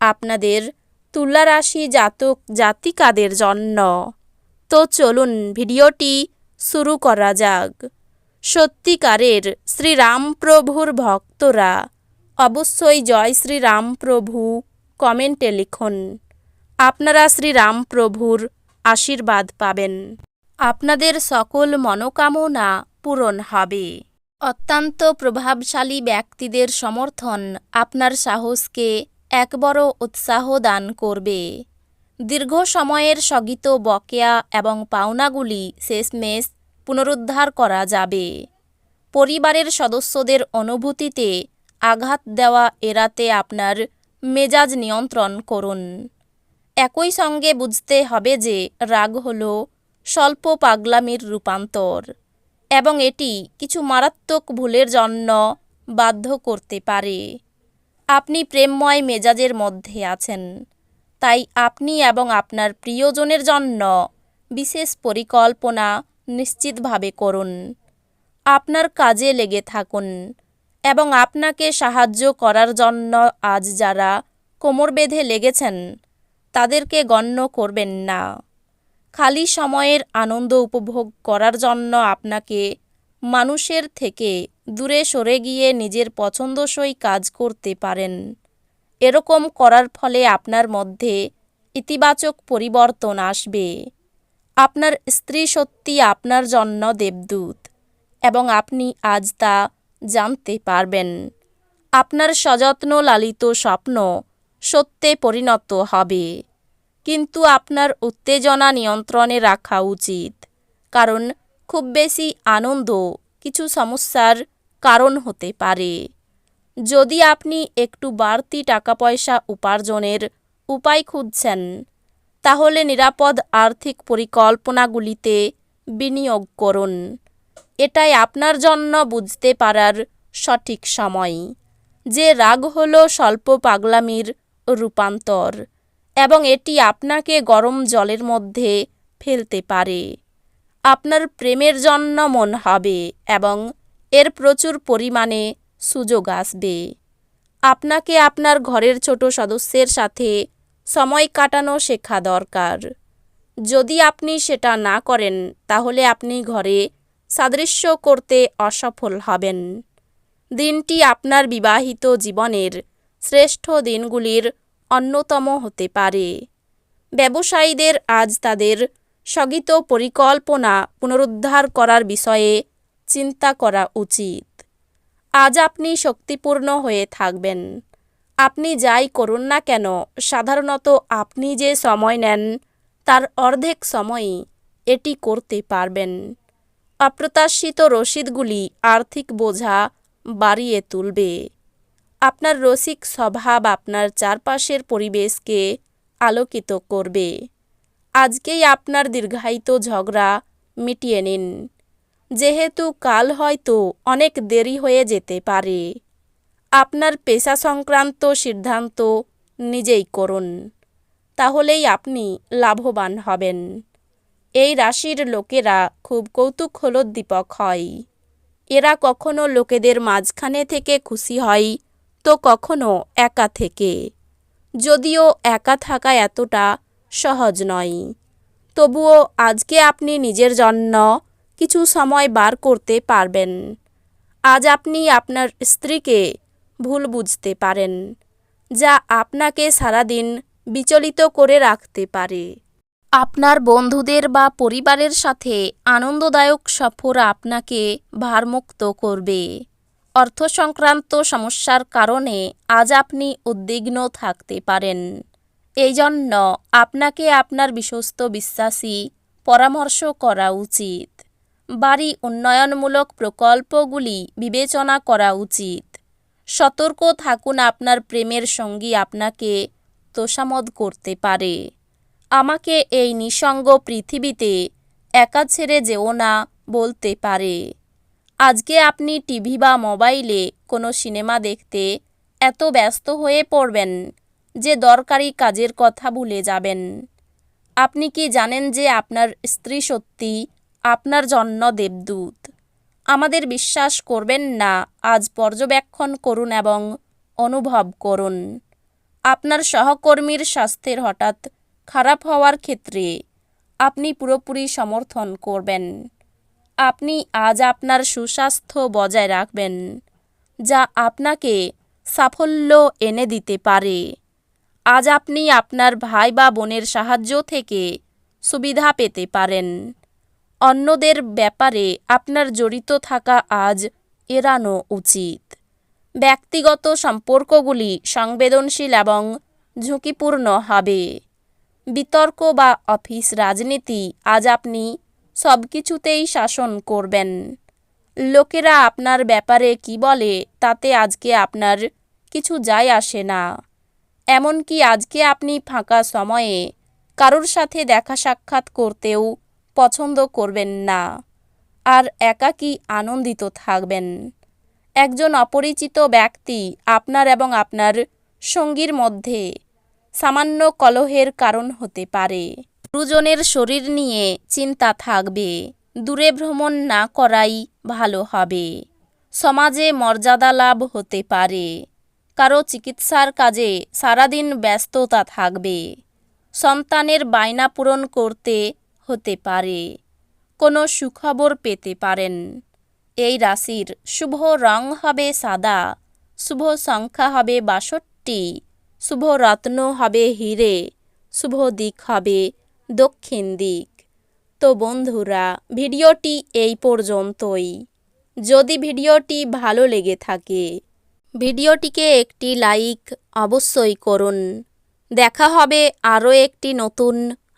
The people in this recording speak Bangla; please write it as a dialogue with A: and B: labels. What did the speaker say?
A: আপনাদের তুলারাশি জাতক জাতিকাদের জন্য। তো চলুন ভিডিওটি শুরু করা যাক। সত্যিকারের শ্রীরামপ্রভুর ভক্তরা অবশ্যই জয় শ্রীরামপ্রভু কমেন্টে লিখুন। আপনারা শ্রীরামপ্রভুর আশীর্বাদ পাবেন। আপনাদের সকল মনোকামনা পূরণ হবে। অত্যন্ত প্রভাবশালী ব্যক্তিদের সমর্থন আপনার সাহসকে এক বড় উৎসাহ দান করবে। দীর্ঘ সময়ের স্থগিত বকেয়া এবং পাওনাগুলি শেষমেশ পুনরুদ্ধার করা যাবে। পরিবারের সদস্যদের অনুভূতিতে আঘাত দেওয়া এড়াতে আপনার মেজাজ নিয়ন্ত্রণ করুন। একই সঙ্গে বুঝতে হবে যে রাগ হল স্বল্প পাগলামির রূপান্তর এবং এটি কিছু মারাত্মক ভুলের জন্য বাধ্য করতে পারে। আপনি প্রেমময় মেজাজের মধ্যে আছেন। তাই আপনি এবং আপনার প্রিয়জনের জন্য বিশেষ পরিকল্পনা নিশ্চিতভাবে করুন। আপনার কাজে লেগে থাকুন এবং আপনাকে সাহায্য করার জন্য আজ যারা কোমর বেঁধে লেগেছেন, তাদেরকে গণ্য করবেন না। খালি সময়ের আনন্দ উপভোগ করার জন্য আপনাকে মানুষের থেকে দূরে সরে গিয়ে নিজের পছন্দসই কাজ করতে পারেন। এরকম করার ফলে আপনার মধ্যে ইতিবাচক পরিবর্তন আসবে। আপনার স্ত্রী সত্যি আপনার জন্য দেবদূত এবং আপনি আজ তা জানতে পারবেন। আপনার সযত্ন লালিত স্বপ্ন সত্যে পরিণত হবে। কিন্তু আপনার উত্তেজনা নিয়ন্ত্রণে রাখা উচিত। কারণ খুব বেশি আনন্দ, কিছু সমস্যার কারণ হতে পারে। যদি আপনি একটু বাড়তি টাকা পয়সা উপার্জনের উপায় খুঁজছেন, তাহলে নিরাপদ আর্থিক পরিকল্পনাগুলিতে বিনিয়োগ করুন। এটাই আপনার জন্য বুঝতে পারার সঠিক সময়। যে রাগ হল স্বল্প পাগলামির রূপান্তর, এবং এটি আপনাকে গরম জলের মধ্যে ফেলতে পারে। আপনার প্রেমের জন্য মন হবে, এবং এর প্রচুর পরিমাণে সুযোগ আসবে। আপনাকে আপনার ঘরের ছোট সদস্যের সাথে সময় কাটানো শেখা দরকার। যদি আপনি সেটা না করেন, তাহলে আপনি ঘরে সাদৃশ্য করতে অসফল হবেন। দিনটি আপনার বিবাহিত জীবনের শ্রেষ্ঠ দিনগুলির অন্যতম হতে পারে। ব্যবসায়ীদের আজ তাদের স্থগিত পরিকল্পনা পুনরুদ্ধার করার বিষয়ে চিন্তা করা উচিত। আজ আপনি শক্তিপূর্ণ হয়ে থাকবেন। আপনি যাই করুন না কেন, সাধারণত আপনি যে সময় নেন, তার অর্ধেক সময়ই এটি করতে পারবেন। অপ্রত্যাশিত রসিদগুলি আর্থিক বোঝা বাড়িয়ে তুলবে। আপনার রসিক স্বভাব আপনার চারপাশের পরিবেশকে আলোকিত করবে। আজকেই আপনার দীর্ঘায়িত ঝগড়া মিটিয়ে নিন। যেহেতু কাল হয়তো অনেক দেরি হয়ে যেতে পারে। আপনার পেশা সংক্রান্ত সিদ্ধান্ত নিজেই করুন। তাহলেই আপনি লাভবান হবেন। এই রাশির লোকেরা খুব কৌতূহলোদ্দীপক হয়। এরা কখনো লোকেদের মাঝখানে থেকে খুশি হয়, তো কখনো একা থেকে। যদিও একা থাকা এতটা সহজ নয়। তবুও আজকে আপনি নিজের জন্য কিছু সময় বার করতে পারবেন। আজ আপনি আপনার স্ত্রীকে ভুল বুঝতে পারেন, যা আপনাকে সারাদিন বিচলিত করে রাখতে পারে। আপনার বন্ধুদের বা পরিবারের সাথে আনন্দদায়ক সফর আপনাকে ভারমুক্ত করবে। অর্থ সংক্রান্ত সমস্যার কারণে আজ আপনি উদ্বিগ্ন থাকতে পারেন। এই জন্য আপনাকে আপনার বিশ্বস্ত বিশ্বাসী পরামর্শ করা উচিত। বাড়ি উন্নয়নমূলক প্রকল্পগুলি বিবেচনা করা উচিত। সতর্ক থাকুন আপনার প্রেমের সঙ্গী আপনাকে তোষামদ করতে পারে। আমাকে এই নিঃসঙ্গ পৃথিবীতে একা ছেড়ে যেও না বলতে পারে। আজকে আপনি টিভি বা মোবাইলে কোনো সিনেমা দেখতে এত ব্যস্ত হয়ে পড়বেন যে দরকারি কাজের কথা ভুলে যাবেন। আপনি কি জানেন যে আপনার স্ত্রী সত্যি আপনার জন্য দেবদূত। আমাদের বিশ্বাস করবেন না, আজ পর্যবেক্ষণ করুন এবং অনুভব করুন। আপনার সহকর্মীর স্বাস্থ্যের হঠাৎ খারাপ হওয়ার ক্ষেত্রে আপনি পুরোপুরি সমর্থন করবেন। আপনি আজ আপনার সুস্বাস্থ্য বজায় রাখবেন, যা আপনাকে সাফল্য এনে দিতে পারে। আজ আপনি আপনার ভাই বা বোনের সাহায্য থেকে সুবিধা পেতে পারেন। অন্যদের ব্যাপারে আপনার জড়িত থাকা আজ এড়ানো উচিত। ব্যক্তিগত সম্পর্কগুলি সংবেদনশীল এবং ঝুঁকিপূর্ণ হবে। বিতর্ক বা অফিস রাজনীতি আজ আপনি সব কিছুতেই শাসন করবেন। লোকেরা আপনার ব্যাপারে কি বলে তাতে আজকে আপনার কিছু যায় আসে না। এমনকি আজকে আপনি ফাঁকা সময়ে কারোর সাথে দেখা সাক্ষাৎ করতেও পছন্দ করবেন না। আর একাকী আনন্দিত থাকবেন। একজন অপরিচিত ব্যক্তি আপনার এবং আপনার সঙ্গীর মধ্যে সামান্য কলহের কারণ হতে পারে। গুরুজনের শরীর নিয়ে চিন্তা থাকবে। দূরে ভ্রমণ না করাই ভালো হবে। সমাজে মর্যাদা লাভ হতে পারে। কারও চিকিৎসার কাজে সারাদিন ব্যস্ততা থাকবে। সন্তানের বায়না পূরণ করতে হতে পারে। কোনো সুখবর পেতে পারেন। এই রাশির শুভ রং হবে সাদা, শুভ সংখ্যা হবে বাষট্টি, শুভ রত্ন হবে হিরে, শুভ দিক হবে দক্ষিণ দিক। তো বন্ধুরা, ভিডিওটি এই পর্যন্তই। যদি ভিডিওটি ভালো লেগে থাকে, ভিডিওটিকে একটি লাইক অবশ্যই করুন। দেখা হবে আরও একটি নতুন